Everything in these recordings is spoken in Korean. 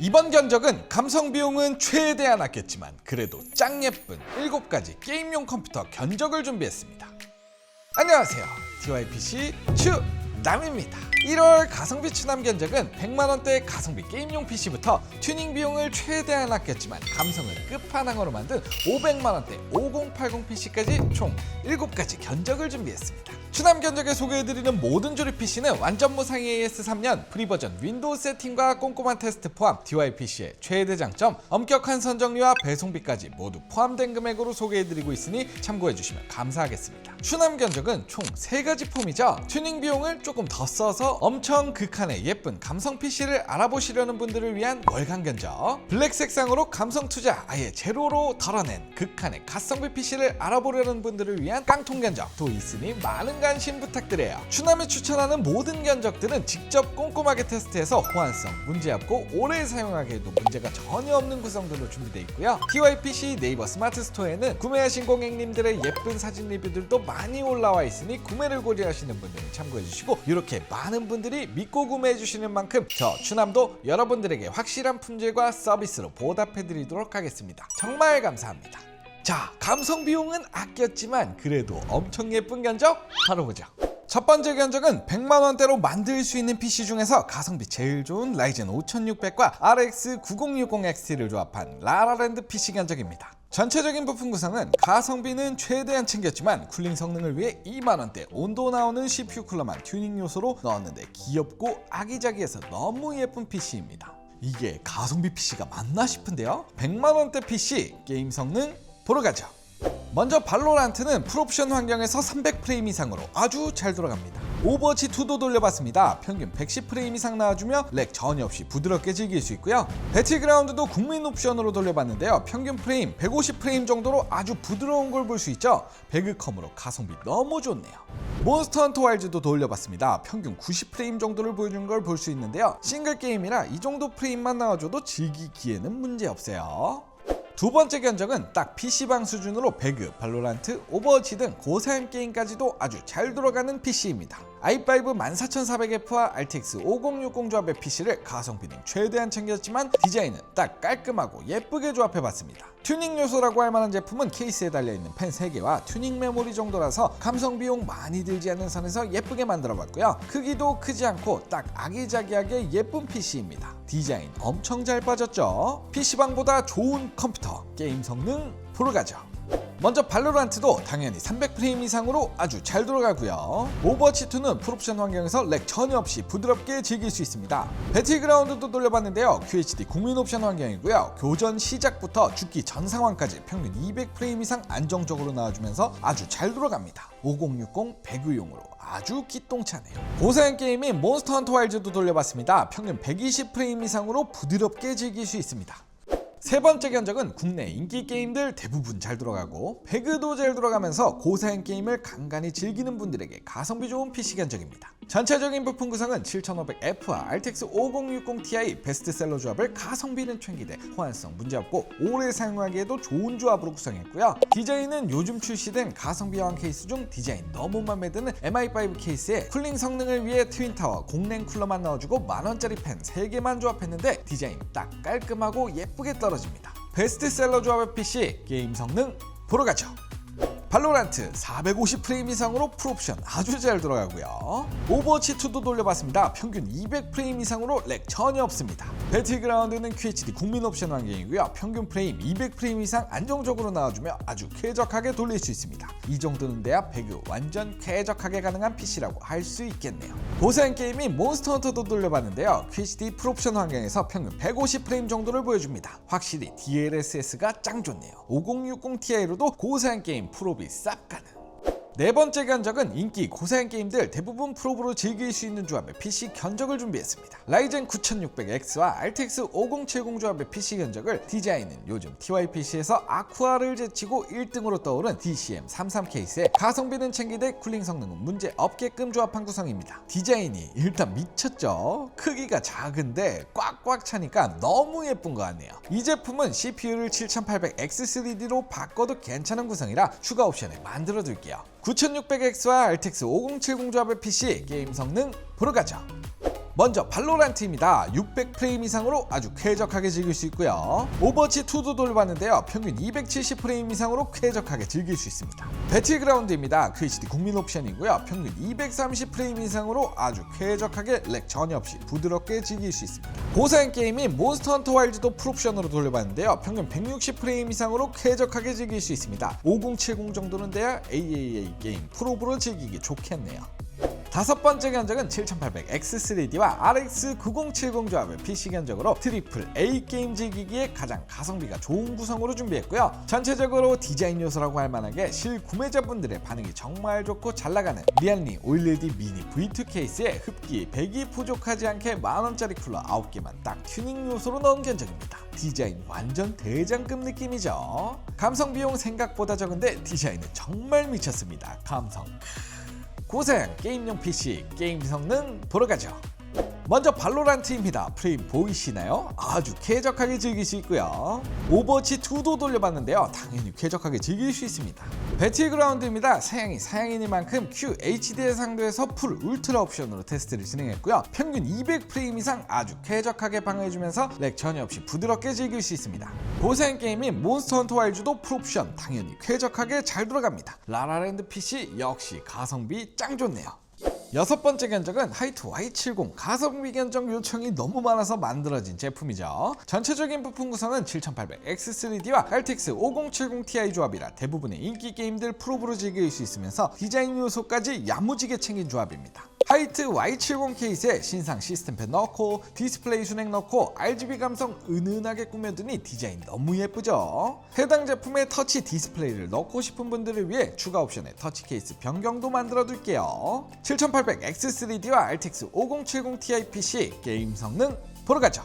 이번 견적은 감성 비용은 최대한 아꼈지만 그래도 짱 예쁜 7가지 게임용 컴퓨터 견적을 준비했습니다. 안녕하세요. DYPC 추남입니다. 1월 가성비 추남 견적은 100만 원대 가성비 게임용 PC부터 튜닝 비용을 최대한 아꼈지만 감성을 끝판왕으로 만든 500만 원대 5080 PC까지 총 7가지 견적을 준비했습니다. 추남 견적에 소개해드리는 모든 조립 PC는 완전 무상 AS 3년 프리 버전 윈도우 세팅과 꼼꼼한 테스트 포함 DYPC의 최대 장점 엄격한 선정료와 배송비까지 모두 포함된 금액으로 소개해드리고 있으니 참고해주시면 감사하겠습니다. 추남 견적은 총 3가지 폼이죠. 튜닝 비용을 조금 더 써서 엄청 극한의 예쁜 감성 PC를 알아보시려는 분들을 위한 월간 견적 블랙 색상으로 감성 투자 아예 제로로 덜어낸 극한의 가성비 PC를 알아보려는 분들을 위한 깡통 견적도 있으니 많은 관심 부탁드려요. 추남이 추천하는 모든 견적들은 직접 꼼꼼하게 테스트해서 호환성, 문제 없고 오래 사용하기에도 문제가 전혀 없는 구성들로 준비되어 있고요. TYPC 네이버 스마트 스토어에는 구매하신 고객님들의 예쁜 사진 리뷰들도 많이 올라와 있으니 구매를 고려하시는 분들은 참고해 주시고 이렇게 많은 분들이 믿고 구매해 주시는 만큼 저 추남도 여러분들에게 확실한 품질과 서비스로 보답해 드리도록 하겠습니다. 정말 감사합니다. 자, 감성 비용은 아꼈지만 그래도 엄청 예쁜 견적 바로 보죠. 첫 번째 견적은 100만 원대로 만들 수 있는 PC 중에서 가성비 제일 좋은 라이젠 5600과 RX 9060XT를 조합한 라라랜드 PC 견적입니다. 전체적인 부품 구성은 가성비는 최대한 챙겼지만 쿨링 성능을 위해 2만 원대 온도 나오는 CPU 쿨러만 튜닝 요소로 넣었는데 귀엽고 아기자기해서 너무 예쁜 PC입니다. 이게 가성비 PC가 맞나 싶은데요. 100만 원대 PC 게임 성능 보러 가죠. 먼저 발로란트는 풀옵션 환경에서 300프레임 이상으로 아주 잘 돌아갑니다. 오버워치 2도 돌려봤습니다. 평균 110프레임 이상 나와주며 렉 전혀 없이 부드럽게 즐길 수 있고요. 배틀그라운드도 국민 옵션으로 돌려봤는데요. 평균 프레임 150프레임 정도로 아주 부드러운 걸 볼 수 있죠. 배그컴으로 가성비 너무 좋네요. 몬스터 헌터 와일즈도 돌려봤습니다. 평균 90프레임 정도를 보여주는 걸볼 수 있는데요. 싱글 게임이라 이 정도 프레임만 나와줘도 즐기기에는 문제 없어요. 두 번째 견적은 딱 PC방 수준으로 배그, 발로란트, 오버워치 등 고사양 게임까지도 아주 잘 돌아가는 PC입니다. I5 14400F와 RTX 5060 조합의 PC를 가성비는 최대한 챙겼지만 디자인은 딱 깔끔하고 예쁘게 조합해봤습니다. 튜닝 요소라고 할 만한 제품은 케이스에 달려있는 펜 3개와 튜닝 메모리 정도라서 감성 비용 많이 들지 않는 선에서 예쁘게 만들어봤고요. 크기도 크지 않고 딱 아기자기하게 예쁜 PC입니다. 디자인 엄청 잘 빠졌죠? PC방보다 좋은 컴퓨터, 게임 성능 보러 가죠. 먼저 발로란트도 당연히 300프레임 이상으로 아주 잘 돌아가고요. 오버워치2는 풀옵션 환경에서 렉 전혀 없이 부드럽게 즐길 수 있습니다. 배틀그라운드도 돌려봤는데요. QHD 국민 옵션 환경이고요. 교전 시작부터 죽기 전 상황까지 평균 200프레임 이상 안정적으로 나와주면서 아주 잘 돌아갑니다. 5060 배구용으로 아주 기똥차네요. 고사양 게임인 몬스터 헌터 와일즈도 돌려봤습니다. 평균 120프레임 이상으로 부드럽게 즐길 수 있습니다. 세 번째 견적은 국내 인기 게임들 대부분 잘 돌아가고 배그도 잘 돌아가면서 고사양 게임을 간간히 즐기는 분들에게 가성비 좋은 PC 견적입니다. 전체적인 부품 구성은 7500F와 RTX 5060ti 베스트셀러 조합을 가성비는 챙기되 호환성 문제없고 오래 사용하기에도 좋은 조합으로 구성했고요. 디자인은 요즘 출시된 가성비 여왕 케이스 중 디자인 너무 맘에 드는 MI5 케이스에 쿨링 성능을 위해 트윈타워 공랭 쿨러만 넣어주고 만원짜리 펜 3개만 조합했는데 디자인 딱 깔끔하고 예쁘게 떨어집니다. 베스트셀러 조합의 PC 게임 성능 보러 가죠. 발로란트 450프레임 이상으로 풀옵션 아주 잘 돌아가고요. 오버워치2도 돌려봤습니다. 평균 200프레임 이상으로 렉 전혀 없습니다. 배틀그라운드는 QHD 국민 옵션 환경이고요. 평균 프레임 200프레임 이상 안정적으로 나와주며 아주 쾌적하게 돌릴 수 있습니다. 이 정도는 돼야 배그 완전 쾌적하게 가능한 PC라고 할 수 있겠네요. 고사양 게임인 몬스터 헌터도 돌려봤는데요. QHD 풀옵션 환경에서 평균 150프레임 정도를 보여줍니다. 확실히 DLSS가 짱 좋네요. 5060ti로도 고사양 게임 프로비 쌉 가능. 네 번째 견적은 인기 고사양 게임들 대부분 프로브로 즐길 수 있는 조합의 PC 견적을 준비했습니다. 라이젠 9600X와 RTX 5070 조합의 PC 견적을 디자인은 요즘 TYPC에서 아쿠아를 제치고 1등으로 떠오른 DCM33 케이스에 가성비는 챙기되 쿨링 성능은 문제 없게끔 조합한 구성입니다. 디자인이 일단 미쳤죠? 크기가 작은데 꽉꽉 차니까 너무 예쁜 것 같네요. 이 제품은 CPU를 7800X3D로 바꿔도 괜찮은 구성이라 추가 옵션을 만들어 둘게요. 9600X와 RTX 5070 조합의 PC 게임 성능 보러 가죠. 먼저 발로란트입니다. 600프레임 이상으로 아주 쾌적하게 즐길 수 있고요. 오버워치 2도 돌봤는데요. 평균 270프레임 이상으로 쾌적하게 즐길 수 있습니다. 배틀그라운드입니다. QHD 국민 옵션이고요. 평균 230프레임 이상으로 아주 쾌적하게 렉 전혀 없이 부드럽게 즐길 수 있습니다. 고사양 게임인 몬스터 헌터 와일드도 풀옵션으로 돌려봤는데요. 평균 160프레임 이상으로 쾌적하게 즐길 수 있습니다. 5070 정도는 돼야 AAA 게임 프로브로 즐기기 좋겠네요. 다섯 번째 견적은 7800X3D와 RX 9070 조합의 PC 견적으로 트리플 A 게임 즐기기에 가장 가성비가 좋은 구성으로 준비했고요. 전체적으로 디자인 요소라고 할 만하게 실구매자분들의 반응이 정말 좋고 잘 나가는 리알리 OLED 미니 V2 케이스에 흡기 100이 부족하지 않게 만원짜리 쿨러 9개만 딱 튜닝 요소로 넣은 견적입니다. 디자인 완전 대장급 느낌이죠. 감성 비용 생각보다 적은데 디자인은 정말 미쳤습니다. 감성. 고생 게임용 PC 게임 성능 보러 가죠. 먼저 발로란트입니다. 프레임 보이시나요? 아주 쾌적하게 즐길 수 있고요. 오버워치 2도 돌려봤는데요. 당연히 쾌적하게 즐길 수 있습니다. 배틀그라운드입니다. 사양이 사양이니만큼 QHD에 상대해서 풀 울트라 옵션으로 테스트를 진행했고요. 평균 200프레임 이상 아주 쾌적하게 방어해주면서 렉 전혀 없이 부드럽게 즐길 수 있습니다. 고생 게임인 몬스터 헌터 와일드도 풀옵션 당연히 쾌적하게 잘 돌아갑니다. 라라랜드 PC 역시 가성비 짱 좋네요. 여섯 번째 견적은 하이트 Y70 가성비 견적 요청이 너무 많아서 만들어진 제품이죠. 전체적인 부품 구성은 7800X3D와 RTX 5070ti 조합이라 대부분의 인기 게임들 프로브로 즐길 수 있으면서 디자인 요소까지 야무지게 챙긴 조합입니다. 하이트 Y70 케이스에 신상 시스템팬 넣고 디스플레이 순행 넣고 RGB 감성 은은하게 꾸며두니 디자인 너무 예쁘죠? 해당 제품에 터치 디스플레이를 넣고 싶은 분들을 위해 추가 옵션에 터치 케이스 변경도 만들어 둘게요. 7800X3D와 RTX 5070ti PC 게임 성능 보러 가죠.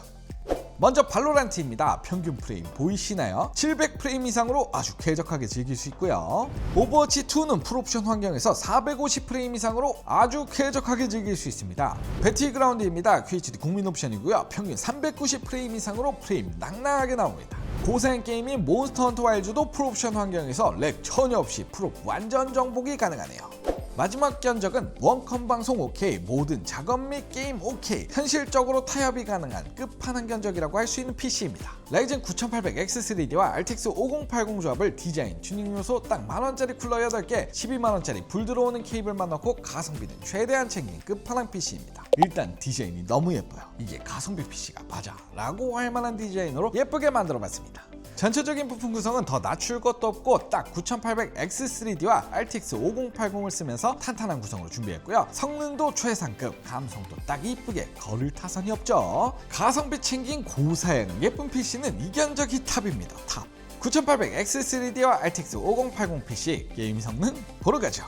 먼저 발로란트입니다. 평균 프레임 보이시나요? 700프레임 이상으로 아주 쾌적하게 즐길 수 있고요. 오버워치 2는 풀옵션 환경에서 450프레임 이상으로 아주 쾌적하게 즐길 수 있습니다. 배틀그라운드입니다. QHD 국민 옵션이고요. 평균 390프레임 이상으로 프레임 낭낭하게 나옵니다. 고사양 게임인 몬스터 헌터 와일드도 풀옵션 환경에서 렉 전혀 없이 풀옵 완전 정복이 가능하네요. 마지막 견적은 원컴 방송 오케이, 모든 작업 및 게임 오케이, 현실적으로 타협이 가능한 끝판왕 견적이라고 할 수 있는 PC입니다. 라이젠 9800X3D와 RTX 5080 조합을 디자인, 튜닝 요소 딱 만원짜리 쿨러 8개, 12만원짜리 불 들어오는 케이블만 넣고 가성비는 최대한 챙긴 끝판왕 PC입니다. 일단 디자인이 너무 예뻐요. 이게 가성비 PC가 맞아 라고 할 만한 디자인으로 예쁘게 만들어 봤습니다. 전체적인 부품 구성은 더 낮출 것도 없고 딱 9800X3D와 RTX 5080을 쓰면서 탄탄한 구성으로 준비했고요. 성능도 최상급, 감성도 딱 이쁘게 거릴 타선이 없죠. 가성비 챙긴 고사양 예쁜 PC는 이견적이 탑입니다. 탑. 9800X3D와 RTX 5080 PC 게임 성능 보러 가죠.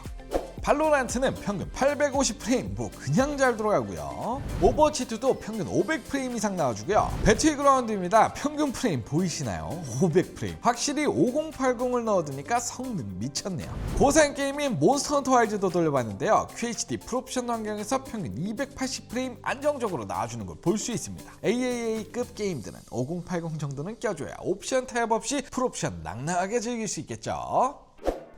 발로란트는 평균 850프레임 뭐 그냥 잘 돌아가고요. 오버워치2도 평균 500프레임 이상 나와주고요. 배틀그라운드입니다. 평균 프레임 보이시나요? 500프레임. 확실히 5080을 넣어두니까 성능 미쳤네요. 고사양 게임인 몬스터 헌터 와일드도 돌려봤는데요. QHD 풀옵션 환경에서 평균 280프레임 안정적으로 나와주는 걸 볼 수 있습니다. AAA급 게임들은 5080 정도는 껴줘야 옵션 타협 없이 풀옵션 낭낭하게 즐길 수 있겠죠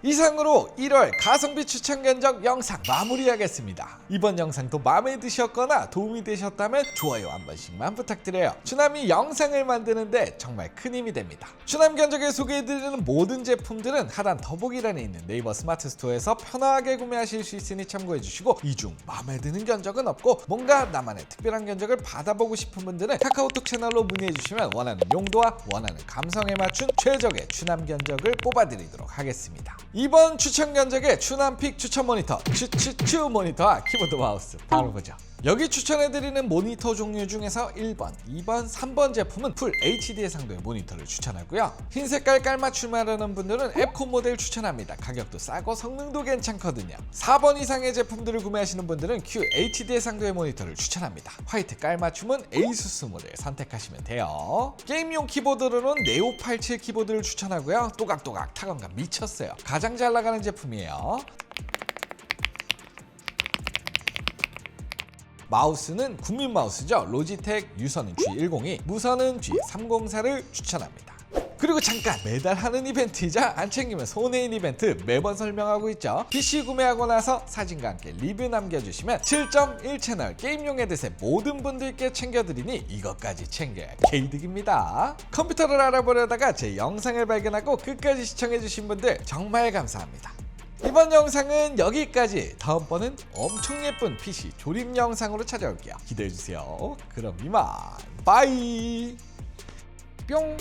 이상으로 1월 가성비 추천 견적 영상 마무리하겠습니다. 이번 영상도 마음에 드셨거나 도움이 되셨다면 좋아요 한 번씩만 부탁드려요. 추남이 영상을 만드는데 정말 큰 힘이 됩니다. 추남 견적에 소개해드리는 모든 제품들은 하단 더보기란에 있는 네이버 스마트 스토어에서 편하게 구매하실 수 있으니 참고해주시고 이 중 마음에 드는 견적은 없고 뭔가 나만의 특별한 견적을 받아보고 싶은 분들은 카카오톡 채널로 문의해주시면 원하는 용도와 원하는 감성에 맞춘 최적의 추남 견적을 뽑아드리도록 하겠습니다. 이번 추천 견적의 추남픽 추천 모니터 추추추 모니터와 키보드 마우스 바로 보죠. 여기 추천해드리는 모니터 종류 중에서 1번, 2번, 3번 제품은 풀 HD 해상도의 모니터를 추천하고요. 흰 색깔 깔맞춤하려는 분들은 앱콘 모델 추천합니다. 가격도 싸고 성능도 괜찮거든요. 4번 이상의 제품들을 구매하시는 분들은 QHD 해상도의 모니터를 추천합니다. 화이트 깔맞춤은 ASUS 모델 선택하시면 돼요. 게임용 키보드로는 네오 87 키보드를 추천하고요. 또각또각 타건감 미쳤어요. 가장 잘 나가는 제품이에요. 마우스는 국민 마우스죠. 로지텍 유선은 G102, 무선은 G304를 추천합니다. 그리고 잠깐 매달 하는 이벤트이자 안 챙기면 손해인 이벤트 매번 설명하고 있죠 PC 구매하고 나서 사진과 함께 리뷰 남겨주시면 7.1 채널 게임용 헤드셋 모든 분들께 챙겨드리니 이것까지 챙겨야 개이득입니다 컴퓨터를 알아보려다가 제 영상을 발견하고 끝까지 시청해주신 분들 정말 감사합니다 이번 영상은 여기까지. 다음번은 엄청 예쁜 PC 조립 영상으로 찾아올게요. 기대해주세요. 그럼 이만. 빠이. 뿅